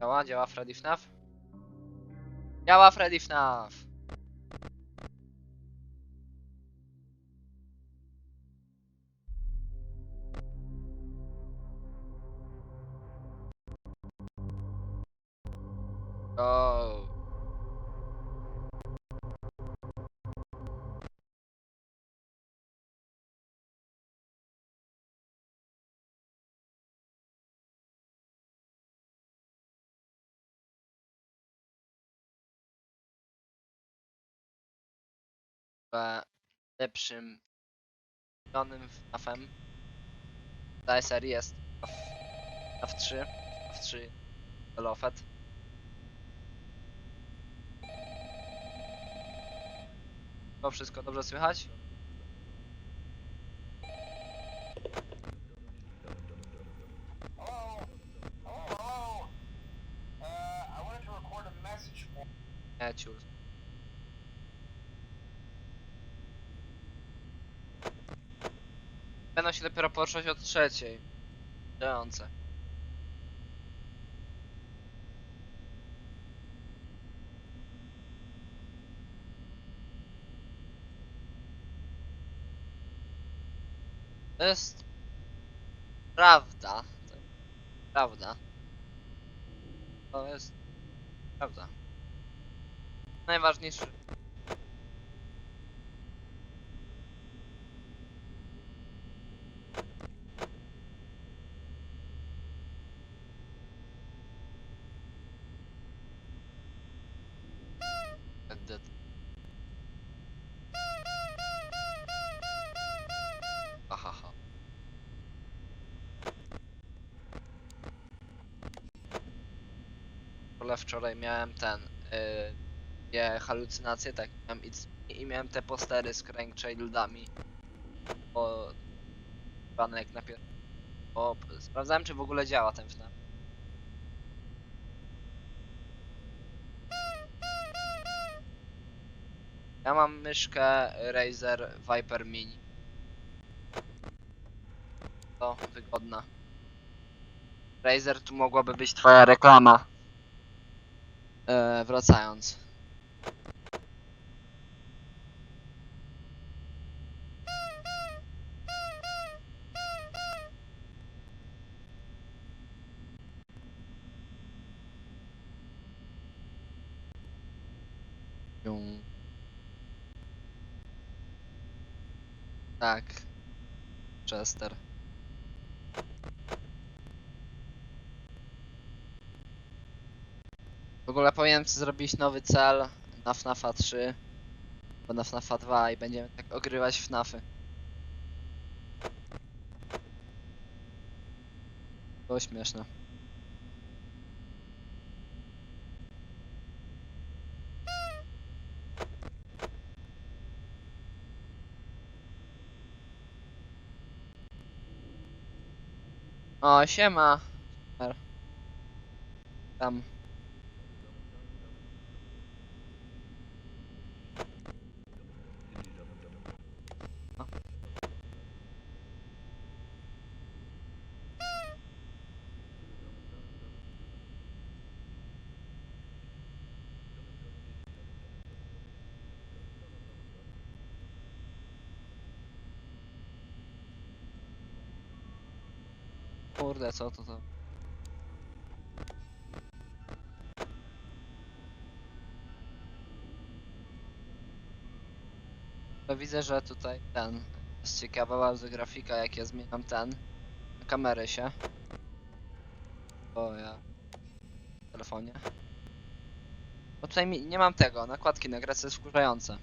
Działa, działa Freddy FNAF? Działa Freddy FNAF! Chyba lepszym ulubionym FNAFem serii jest FNAF 3, FNAF 3 Lofet. To wszystko dobrze słychać? Się dopiero poruszać od trzeciej. Działające. To jest prawda. Prawda. To jest prawda. Najważniejszy. Ale wczoraj miałem ten. Yy, halucynacje, tak. Miałem i miałem te postery z Crank Childami. Bo. Pan jak napier. Bo sprawdzałem, czy w ogóle działa ten FNAF. Ja mam myszkę Razer Viper Mini. To wygodna. Razer tu mogłaby być twoja reklama. E, wracając. Ją. Tak. Chester. W ogóle powinienem zrobić nowy cel na FNAFa 3 bo na FNAFa 2 i będziemy tak ogrywać FNAFy. Było śmieszne. O, siema. Tam. O. Kurde, co to to? To widzę, że tutaj ten jest ciekawa bardzo grafika, jak ja zmieniam ten na kamerę się. Bo ja w telefonie. Bo tutaj nie mam tego, nakładki na grę, co.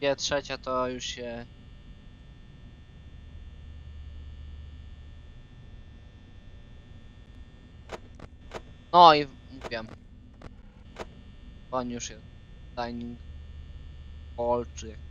Dwie trzecia to już się... No i mówię. On już jest. Dining hall czy... jak-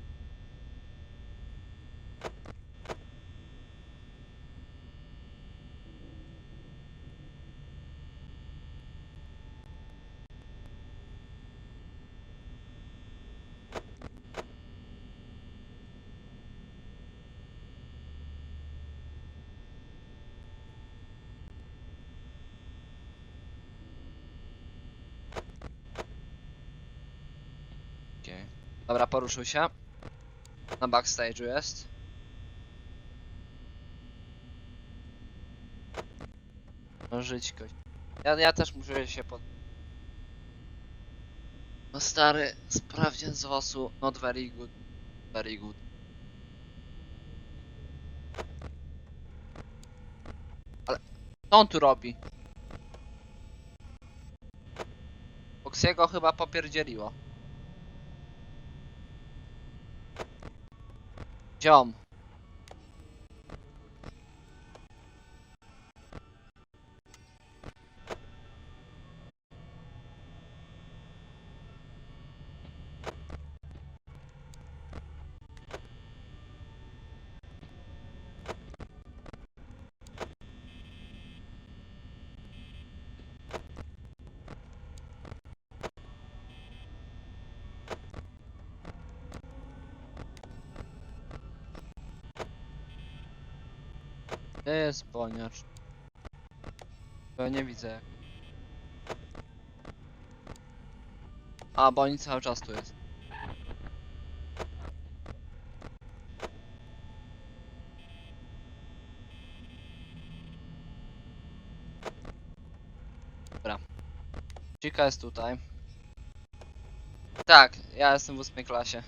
Okej. Dobra, poruszył się. Na backstage'u jest. No żyć kość. Ja, ja też muszę się pod... No stary, sprawdzian z osu. Not very good. Very good. Ale... Co on tu robi? Foxiego chyba popierdzieliło. john Gdzie jest boniacz? Bo ja nie widzę. A, bo oni cały czas tu jest. Dobra. Chica jest tutaj. Tak, ja jestem w ósmej klasie.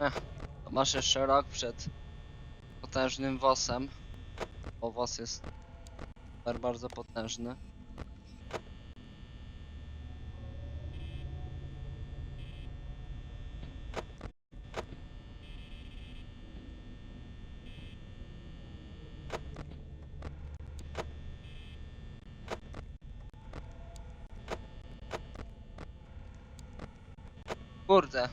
To Masz jeszcze rok przed potężnym wosem. Bo wos jest super bardzo potężny. Kurde.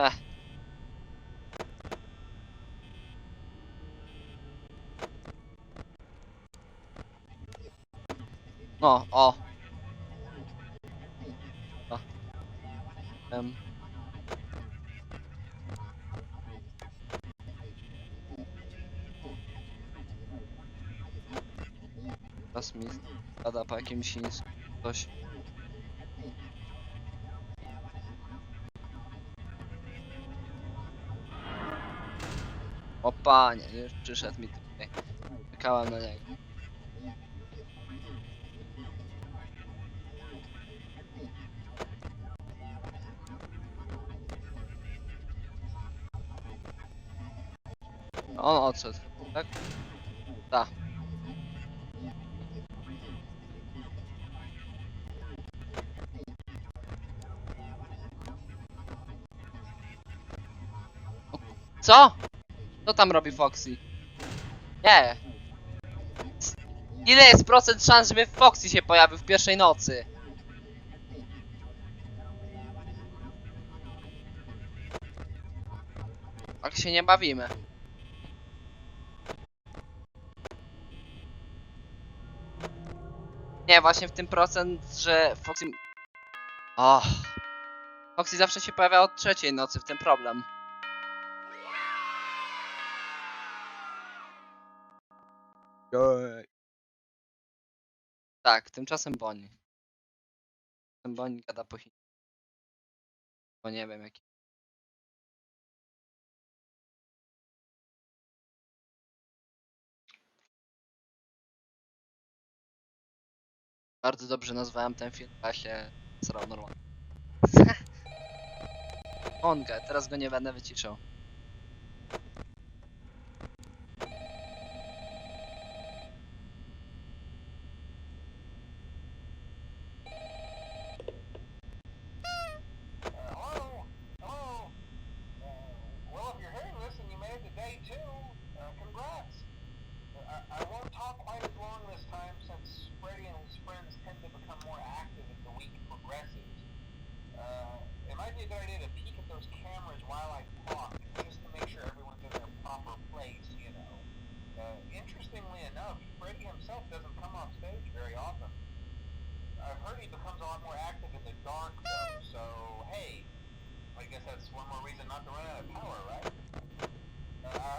Heh. No, o. A. Em. Teraz mi gada po jakimś chińsku coś. Panie, już przyszedł mi tutaj. Czekałem na niego. On odszedł, tak? Tak. Co? Co tam robi Foxy? Nie. Ile jest procent szans, żeby Foxy się pojawił w pierwszej nocy? Tak się nie bawimy. Nie, właśnie w tym procent, że Foxy... Och. Foxy zawsze się pojawia od trzeciej nocy, w tym problem. Jej. Tak, tymczasem Bonnie. Tymczasem Bonnie gada po chińsku. Bo nie wiem jaki. Bardzo dobrze nazwałem ten film w klasie Sra Normal. Onga, teraz go nie będę wyciszał.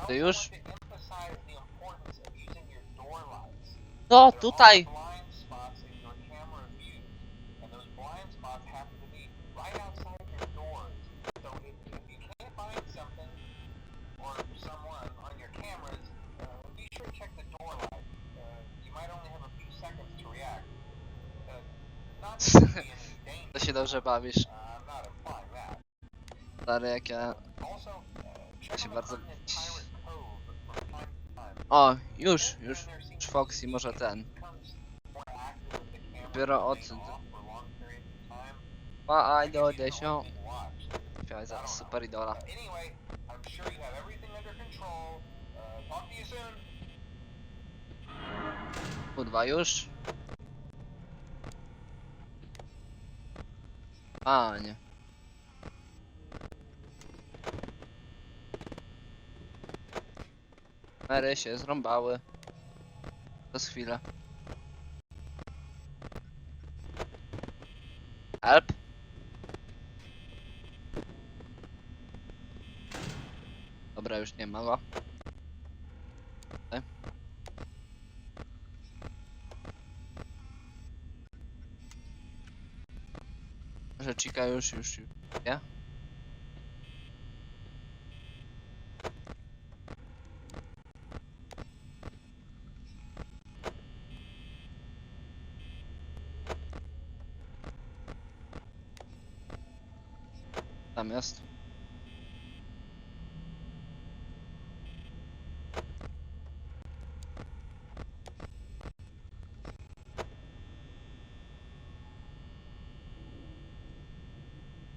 Ty już? No, tutaj! To się dobrze bawisz stary, jak ja... ja się bardzo... O, już, już, już Foxy może ten. Dopiero od... Ma idol desio. Śpiewaj za super idola. Kurwa, już? A, nie. kamery się zrąbały. Przez chwilę. Help? Dobra, już nie ma. Okay. Rzeczika już, już, już. Ja? natomiast...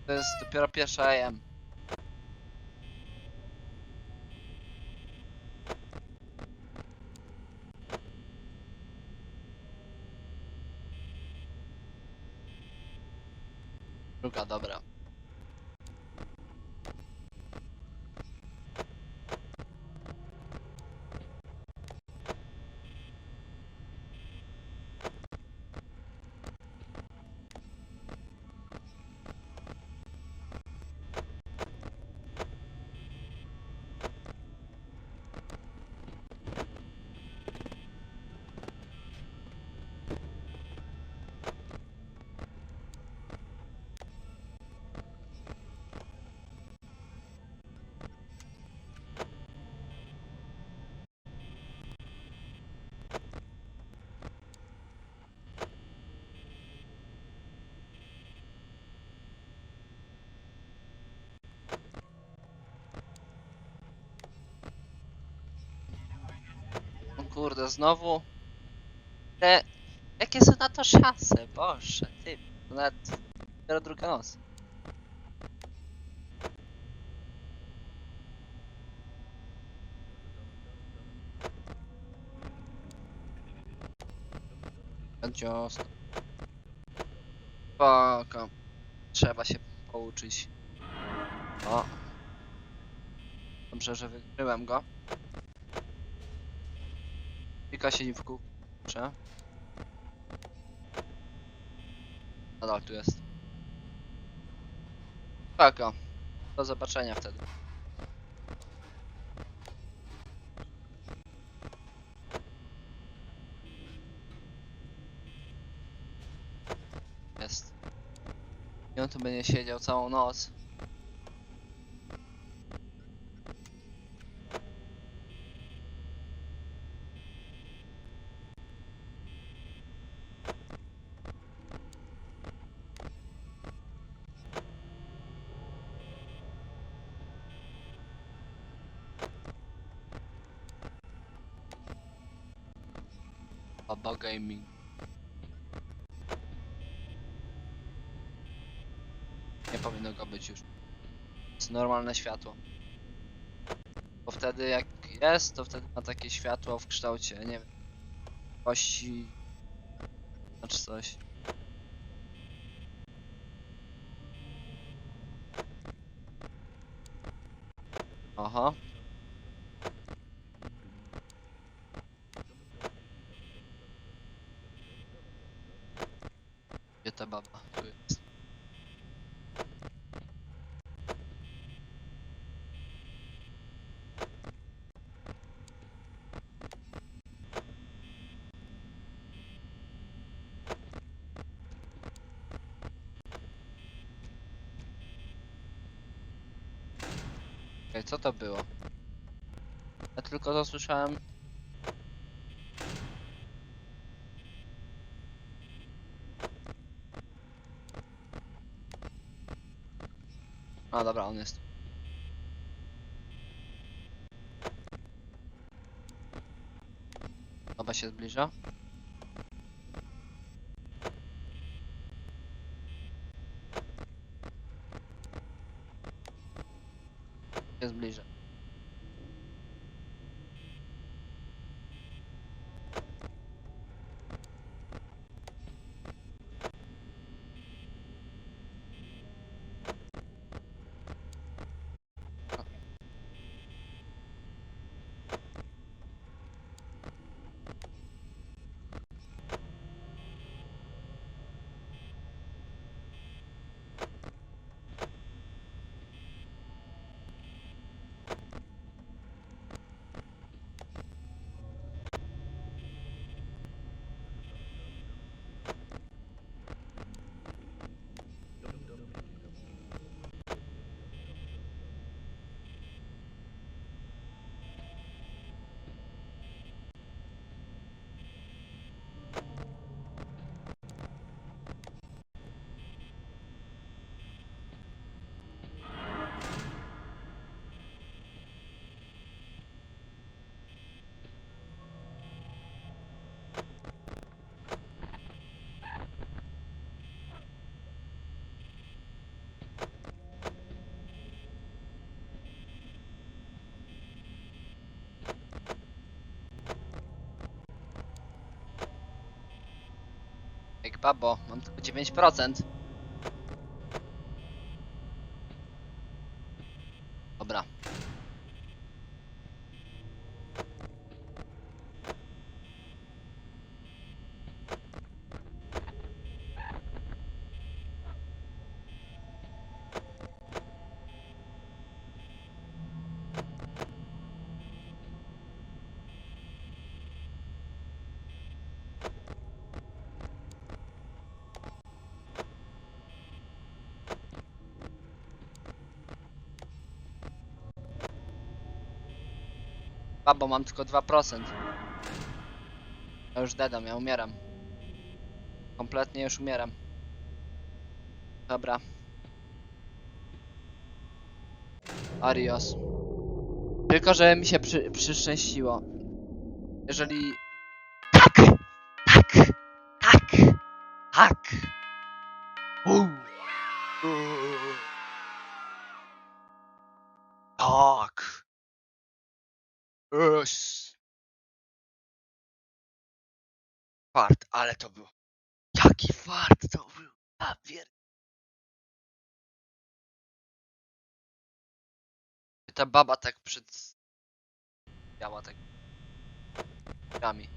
To jest dopiero pierwsza AM. kurde, znowu. Te... Jakie są na to szanse? Boże, ty. Nawet teraz druga noc. Adios. Paka. Trzeba się pouczyć. O. Dobrze, że wygryłem go. Czeka się nie wkurczę. Nadal tu jest. Taka. Do zobaczenia wtedy. Jest. I on tu będzie siedział całą noc. Powinno go być już. jest normalne światło. Bo wtedy jak jest, to wtedy ma takie światło w kształcie, nie wiem, kości, znaczy coś. Aha. Gdzie ta baba? Tu jest. Ej, co to było? Ja tylko to słyszałem. A dobra, on jest. Baba się zbliża. Się zbliża. Jak babo, mam tylko 9%. Dobra. Babo, mam tylko 2%. Ja już dedam, ja umieram. Kompletnie już umieram. Dobra. Arios. Tylko, że mi się przy, przyszczęściło. Jeżeli... Yes. Fart, ale to był. Jaki fart to był. Ja pier... Ta baba tak przed... Biała tak... Rami.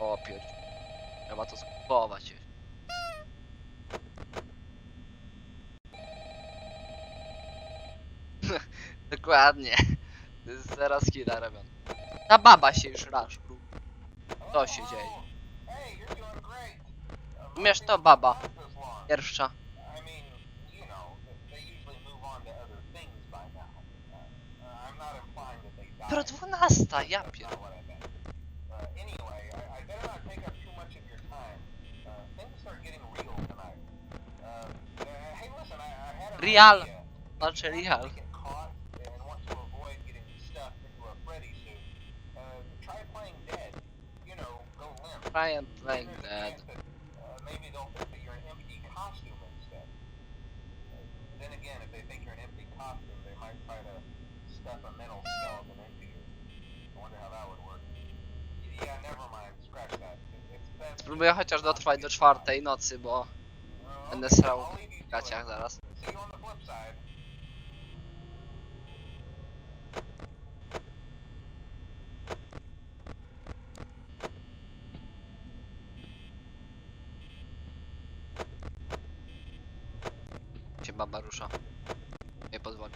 O pier... Trzeba to skupować już. Dokładnie. Zaraz killa robione. Ta baba się już raz. Co się dzieje? Umiesz to, baba. Pierwsza. I mean, you know, they usually move I am Then playing there's a dead. chance that, maybe they'll think that you're an empty costume instead. Then again, if they think you're an empty costume, they might try to stuff a mental skeleton into you. I wonder how that would work. Yeah, never mind. Scratch that. It- It's best. Spróbuję chociaż dotrwać do czwartej nocy, bo będę srał w gaciach zaraz. See you on the flip side. Się baba rusza. Nie pozwoli.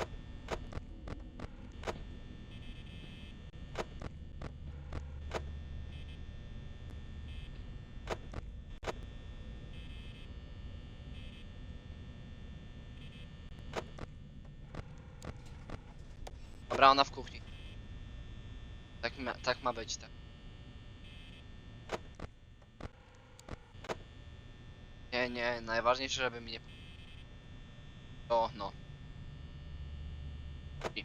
Dobra, w kuchni. Tak ma, tak ma być, tak. Nie, nie, najważniejsze, żeby mi nie... O, no. I.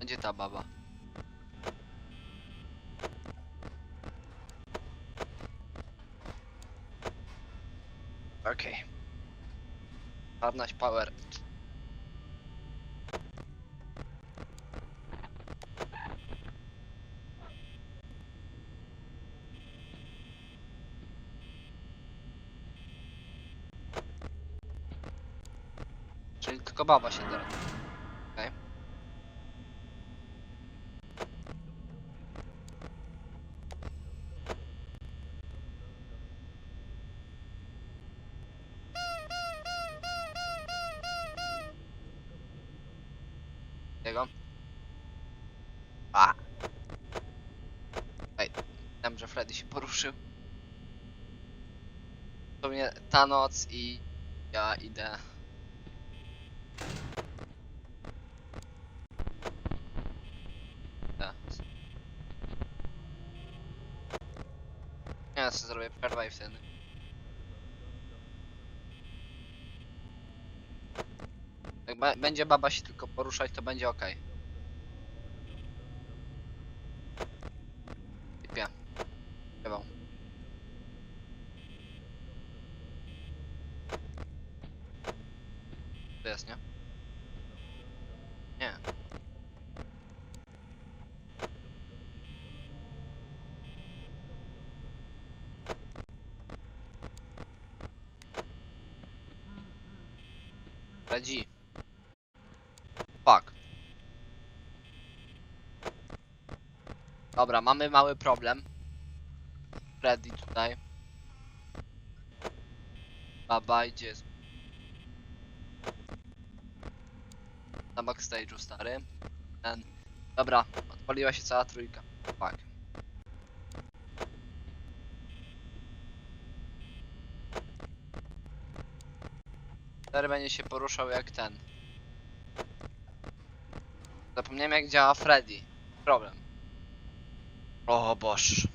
Gdzie ta baba? Czarność power. Czyli tylko baba się da. Okej. Jego. A. Ej, wiem, że Freddy się poruszył. To mnie ta noc i ja idę. Ja sobie zrobię przerwę i wtedy. Jak ba- będzie baba się tylko poruszać, to będzie ok. Typie. Chyba. To jest, nie? Nie. Radzi. Fuck. Dobra, mamy mały problem. Freddy tutaj. Baba idzie. z- Na backstage'u stary. Ten. Dobra, odpaliła się cała trójka. Fuck. Stary będzie się poruszał jak ten. Zapomniałem jak działa Freddy. Problem. O boż.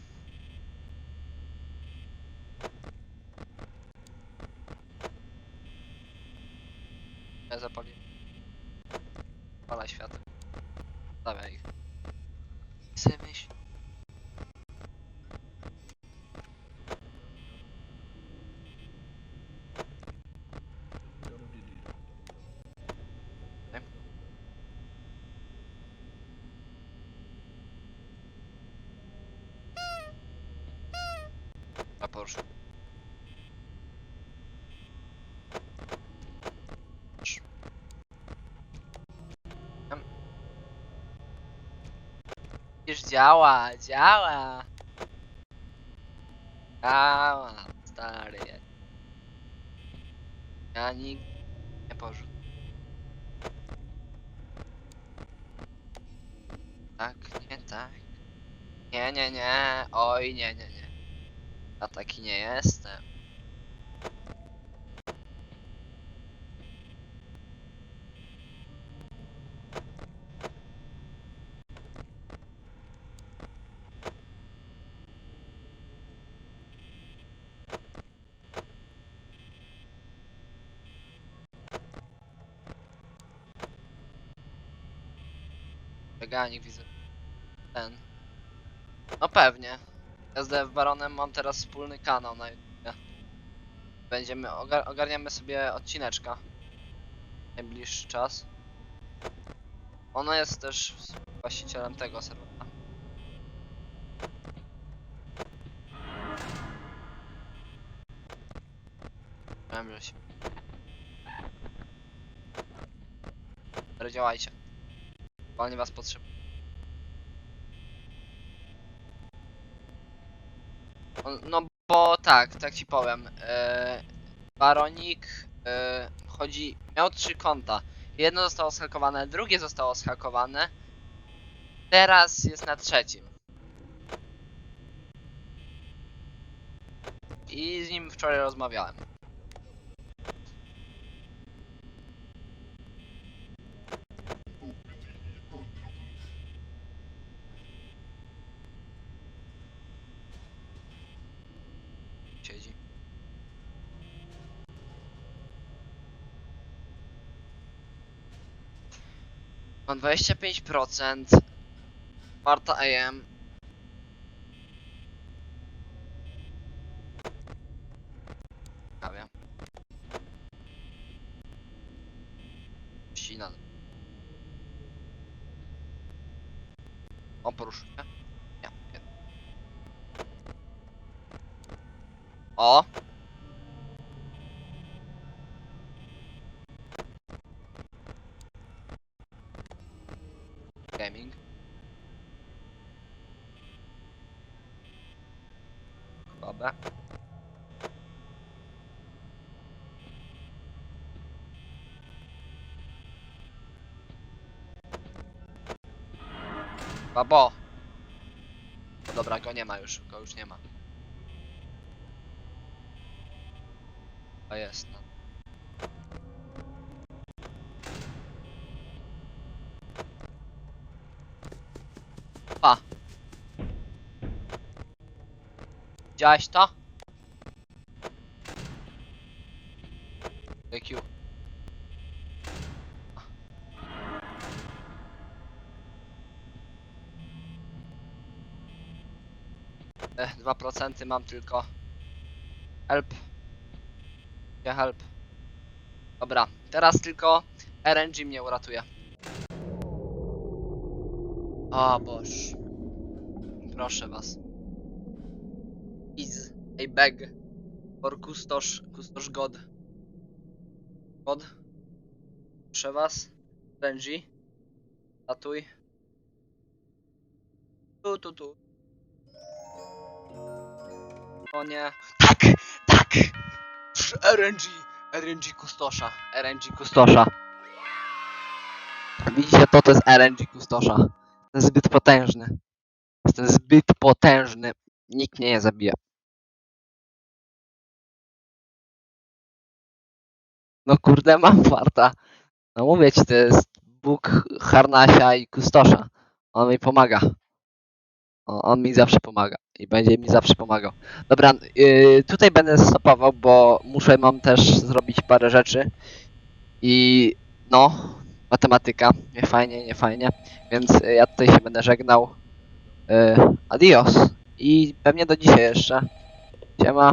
Ja zapaliłem. Pala światło. Stawiaj ich. I sobie myśl. A poruszył. Sz. Em. Już działa, działa. Działa, stary. Ja nigdy nie porzucę. Tak, nie tak. Nie, nie, nie. Oj, nie, nie, nie. Ja taki nie jestem. Meganik widzę. Ten. No pewnie. SDF Baronem mam teraz wspólny kanał na YouTube. Będziemy, ogar ogarniamy sobie odcineczka. Najbliższy czas. Ono jest też właścicielem tego serwera. Wiem, że się... Ale Walnie was potrzebuję. On- No bo tak, tak ci powiem. E, Baronik e, chodzi. Miał trzy konta. Jedno zostało zhakowane, drugie zostało zhakowane. Teraz jest na trzecim. I z nim wczoraj rozmawiałem. Mam 25%. Marta AM. Ciekawie. Ścina. O, poruszy się. Nie, nie. O! Gaming. Dobra. Babo! Dobra, go nie ma już, go już nie ma. A jest, no. Pa! Widziałeś to? DQ. Eh, 2% mam tylko. Help. Nie help. Dobra, teraz tylko RNG mnie uratuje. O boż. Proszę was. Is a beg for kustosz, kustosz god. God. Proszę was. RNG. Ratuj. Tu, tu, tu. O. Tak, tak. RNG. RNG kustosza. RNG kustosza. Widzicie to, to jest RNG kustosza. Jestem zbyt potężny. Jestem zbyt potężny. Nikt mnie nie zabije. No kurde, mam farta. No mówię ci, to jest Bóg Harnasia i Kustosza. On mi pomaga. On mi zawsze pomaga. I będzie mi zawsze pomagał. Dobra, yy, tutaj będę stopował, bo muszę, mam też zrobić parę rzeczy. I no, matematyka. Nie fajnie, nie fajnie. Więc y, ja tutaj się będę żegnał. Yy, adios. I pewnie do dzisiaj jeszcze. Siema.